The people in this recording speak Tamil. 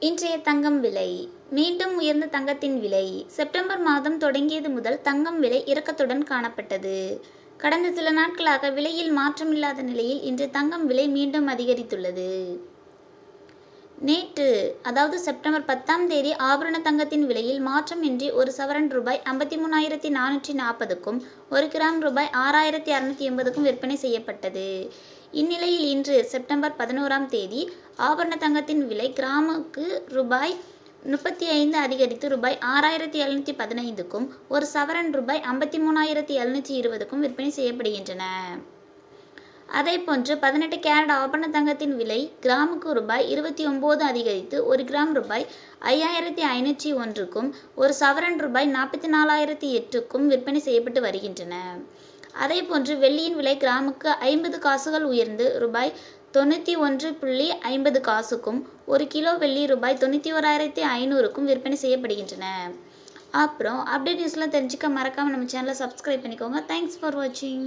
இன்றைய தங்கம் விலை மீண்டும் உயர்ந்த தங்கத்தின் விலை செப்டம்பர் மாதம் தொடங்கியது முதல் தங்கம் விலை இறக்கத்துடன் காணப்பட்டது. கடந்த சில நாட்களாக விலையில் மாற்றமில்லாத நிலையில் இன்று தங்கம் விலை மீண்டும் அதிகரித்துள்ளது. நேற்று அதாவது செப்டம்பர் பத்தாம் தேதி ஆபரண தங்கத்தின் விலையில் மாற்றமின்றி ஒரு சவரன் ரூபாய் ஐம்பத்தி மூணாயிரத்தி நானூற்றி நாற்பதுக்கும் ஒரு கிராம் ரூபாய் ஆறாயிரத்தி அறுநூத்தி எண்பதுக்கும் விற்பனை செய்யப்பட்டது. இந்நிலையில் இன்று செப்டம்பர் பதினோராம் தேதி ஆபரண தங்கத்தின் விலை கிராமுக்கு ரூபாய் முப்பத்தி ஐந்து அதிகரித்து ரூபாய் ஆறாயிரத்தி எழுநூத்தி பதினைந்துக்கும் ஒரு சவரன் ரூபாய் ஐம்பத்தி மூணாயிரத்தி எழுநூற்றி இருபதுக்கும் விற்பனை செய்யப்படுகின்றன. அதேபோன்று பதினெட்டு கேரட் ஆபரண தங்கத்தின் விலை கிராமுக்கு ரூபாய் இருபத்தி ஒன்பது அதிகரித்து ஒரு கிராம் ரூபாய் ஐயாயிரத்தி ஐநூற்றி ஒன்றுக்கும் ஒரு சவரன் ரூபாய் நாற்பத்தி நாலாயிரத்தி எட்டுக்கும் விற்பனை செய்யப்பட்டு வருகின்றன. அதேபோன்று வெள்ளியின் விலை கிராமுக்கு ஐம்பது காசுகள் உயர்ந்து ரூபாய் தொண்ணூற்றி ஒன்று புள்ளி ஐம்பது காசுக்கும் ஒரு கிலோ வெள்ளி ரூபாய் தொண்ணூற்றி ஓராயிரத்தி ஐநூறுக்கும் விற்பனை செய்யப்படுகின்றன. அப்புறம் அப்டேட் நியூஸ்லாம் தெரிஞ்சுக்க மறக்காமல் நம்ம சேனலை சப்ஸ்கிரைப் பண்ணிக்கோங்க. தேங்க்ஸ் ஃபார் வாட்சிங்